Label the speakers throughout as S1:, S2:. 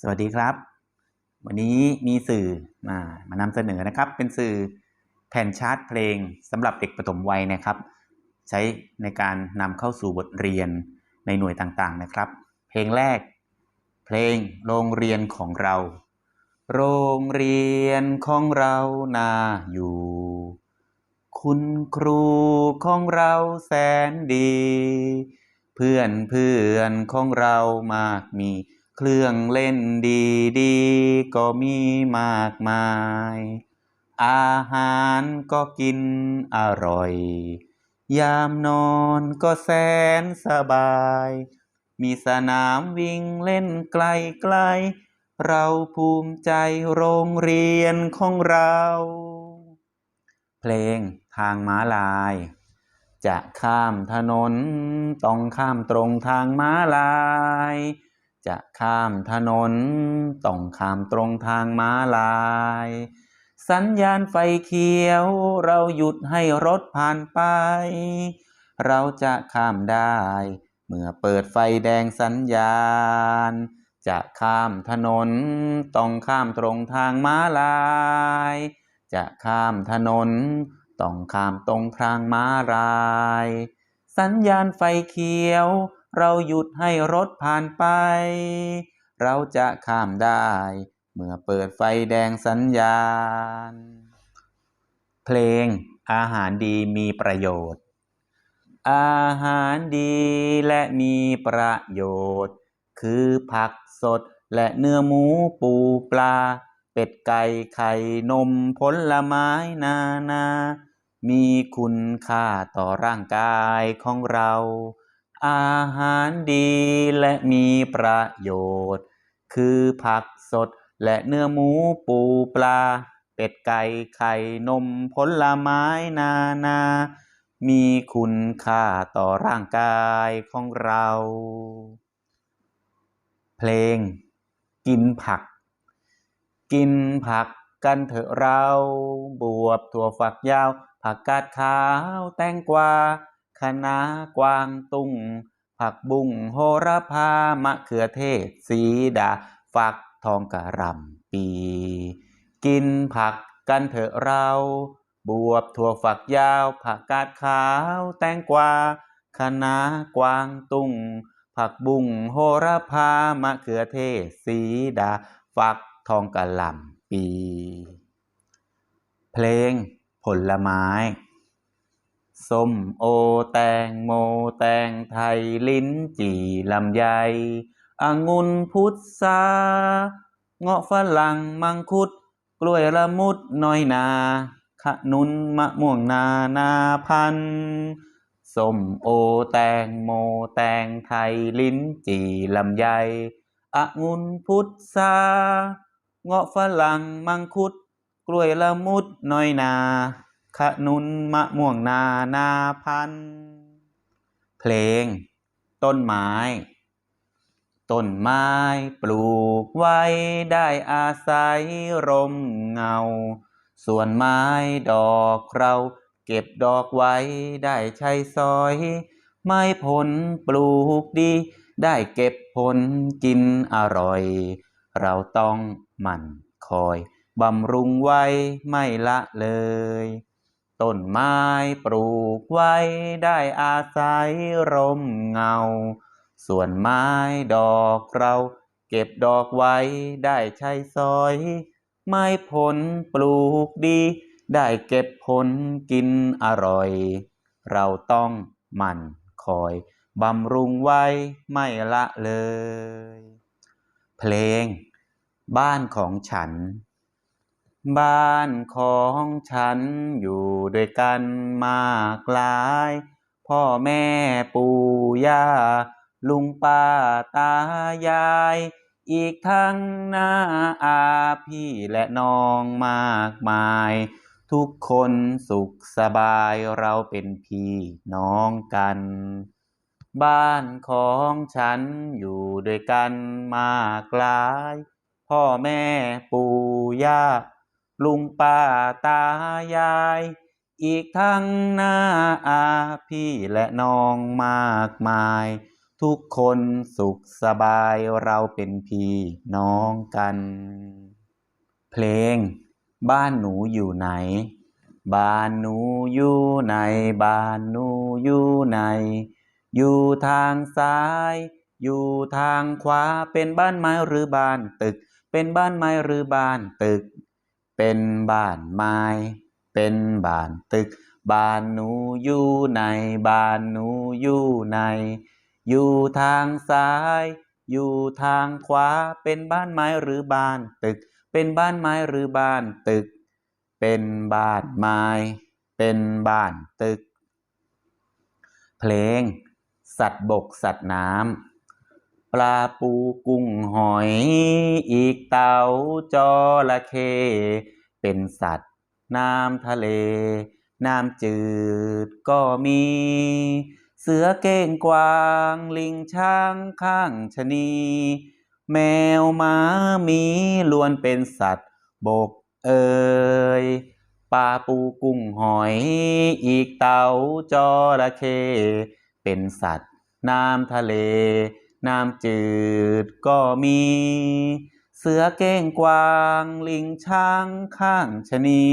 S1: สวัสดีครับ วันนี้มีสื่อมามานำเสนอนะครับ เป็นสื่อแผ่นชาร์ตเพลงสำหรับเด็กปฐมวัยนะครับ ใช้ในการนำเข้าสู่บทเรียนในหน่วยต่างๆนะครับ เพลงแรก เพลงโรงเรียนของเรา โรงเรียนของเรานาอยู่ คุณครูของเราแสนดี เพื่อนเพื่อนของเรามากมี เครื่องเล่นดีดีก็มีมากมาย อาหารก็กินอร่อย ยามนอนก็แสนสบาย มีสนามวิ่งเล่นไกลไกล เราภูมิใจโรงเรียนของเรา เพลงทางม้าลาย จะข้ามถนน ต้องข้ามตรงทางม้าลาย จะข้ามถนน ต้องข้ามตรงทางม้าลาย สัญญาณไฟเขียว เราหยุดให้รถผ่านไป เราจะข้ามได้ เมื่อเปิดไฟแดงสัญญาณ จะข้ามถนน ต้องข้ามตรงทางม้าลาย จะข้ามถนน ต้องข้ามตรงทางม้าลาย สัญญาณไฟเขียว เราหยุดให้รถผ่านไป เราจะข้ามได้ เมื่อเปิดไฟแดงสัญญาณ เพลงอาหารดีมีประโยชน์ อาหารดีและมีประโยชน์ คือผักสดและเนื้อหมูปูปลา เป็ดไก่ไข่นมผลไม้นานา มีคุณค่าต่อร่างกายของเรา อาหารดีและมีประโยชน์ คือผักสดและเนื้อหมูปูปลา เป็ดไก่ไข่นมผลไม้นานา มีคุณค่าต่อร่างกายของเรา เพลง กินผัก กินผักกันเถอะเรา บวบถั่วฝักยาว ผักกาดขาวแตงกวา คะน้ากวางตุ้ง ผักบุ้งโหระพามะเขือเทศ สีดา ฟักทองกะหล่ำปี กินผักกันเถอะเรา บวบถั่วฝักยาว ผักกาดขาว แตงกวาคะน้ากวางตุ้ง ผักบุ้งโหระพามะเขือเทศ สีดา ฟักทองกะหล่ำปี เพลงผลไม้ ส้มโอแตงโมแตงไทยลิ้นจี่ลำไยองุ่นพุทราเงาะฝรั่งมังคุด กล้วยละมุดน้อยนาขนุนมะม่วงนานาพันส้มโอแตงโมแตงไทยลิ้นจี่ลำไยองุ่นพุทราเงาะฝรั่งมังคุด กล้วยละมุดน้อยนา ขนุนมะม่วงนานาพันเพลง ต้นไม้ ต้นไม้ปลูกไว้ได้อาศัยร่มเงา ส่วนไม้ดอกเราเก็บดอกไว้ได้ใช้สอย ไม้ผลปลูกดี ได้เก็บผลกินอร่อย เราต้องหมั่นคอยบำรุงไว้ไม่ละเลย ต้นไม้ปลูกไว้ได้อาศัยร่มเงา ส่วนไม้ดอกเราเก็บดอกไว้ได้ใช้สอย ไม้ผลปลูกดี ได้เก็บผลกินอร่อย เราต้องหมั่นคอยบำรุงไว้ไม่ละเลย เพลง บ้านของฉัน บ้านของฉันอยู่ด้วยกันมากหลาย พ่อแม่ปู่ย่า ลุงป้าตายาย อีกทั้งน้าอาพี่และน้องมากมาย ทุกคนสุขสบายเราเป็นพี่น้องกัน บ้านของฉันอยู่ด้วยกันมากหลาย พ่อแม่ปู่ย่า ลุงป้าตายาย อีกทั้งหน้าอาพี่และน้องมากมาย ทุกคนสุขสบายเราเป็นพี่น้องกัน เพลง บ้านหนูอยู่ไหน บ้านหนูอยู่ไหน บ้านหนูอยู่ไหน อยู่ทางซ้าย อยู่ทางขวาเป็นบ้านไม้หรือบ้านตึก เป็นบ้านไม้หรือบ้านตึก เป็นบ้านไม้ เป็นบ้านตึก บ้านหนูอยู่ไหนบ้านหนูอยู่ไหนอยู่ทางซ้าย อยู่ทางขวา เป็นบ้านไม้หรือบ้านตึก เป็นบ้านไม้หรือบ้านตึก เป็นบ้านไม้ เป็นบ้านตึก เพลง สัตว์บกสัตว์น้ำ ลาปูกุ้งหอย อีกเต่าจระเข้ เป็นสัตว์ น้ำทะเล น้ำจืดก็มี เสือเก้งกวาง ลิงช้างข้างชนี แมวหมามีล้วนเป็นสัตว์ บกเอ่ยปลาปูกุ้งหอย อีกเต่าจระเข้ เป็นสัตว์ น้ำทะเล น้ำจืดก็มี เสือเก้งกวาง ลิงช้างข้างชะนี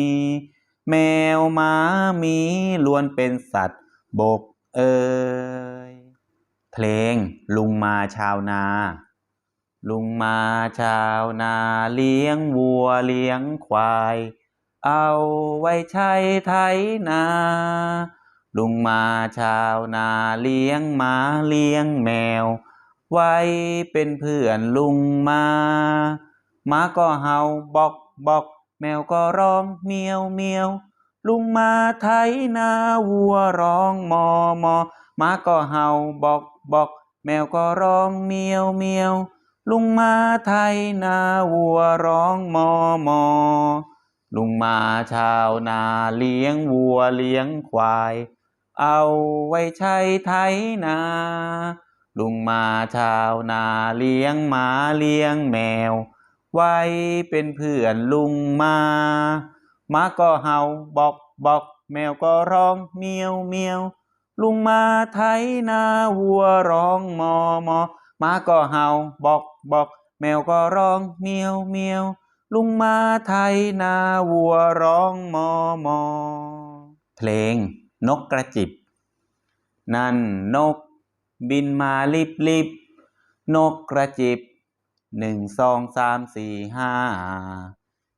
S1: แมวหมามีล้วนเป็นสัตว์บกเอ่ยเพลงลุงมาชาวนา ลุงมาชาวนาเลี้ยงวัวเลี้ยงควาย เอาไว้ใช้ไถนา ลุงมาชาวนาเลี้ยงหมาเลี้ยงแมว ไว้เป็นเพื่อนลุงมาหมาก็เห่าบอกบอกแมวก็ร้องเมียวเมียวลุงมาไถนาวัวร้องมอมอหมาก็เห่าบอกบอกแมวก็ร้องเมียวเมียวลุงมาไถนาวัวร้องมอมอ ลุงมาชาวนาเลี้ยงวัวเลี้ยงควาย เอาไว้ใช้ไถนา ลุงมาชาวนาเลี้ยงหมาเลี้ยงแมว ไว้เป็นเพื่อนลุงมาหมาก็เห่าบอกบอกแมวก็ร้องเมียวเมียวลุงมาไถนาวัวร้องมอมอหมาก็เห่าบอกบอกแมวก็ร้องเมียวเมียวลุงมาไถนาวัวร้องมอมอ เพลงนกกระจิบ นั่นนก บินมาลิบลิบนกกระจิบหนึ่งสองสามสี่ห้า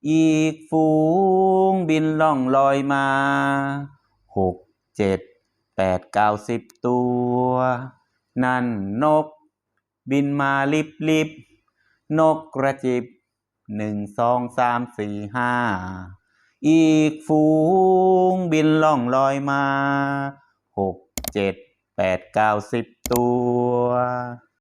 S1: อีกฝูงบินล่องลอยมาหกเจ็ดแปดเก้าสิบตัว นั่นนก บินมาลิบลิบนกกระจิบหนึ่งสองสามสี่ห้าอีกฝูงบินล่องลอยมาหกเจ็ด แปดเก้าสิบตัว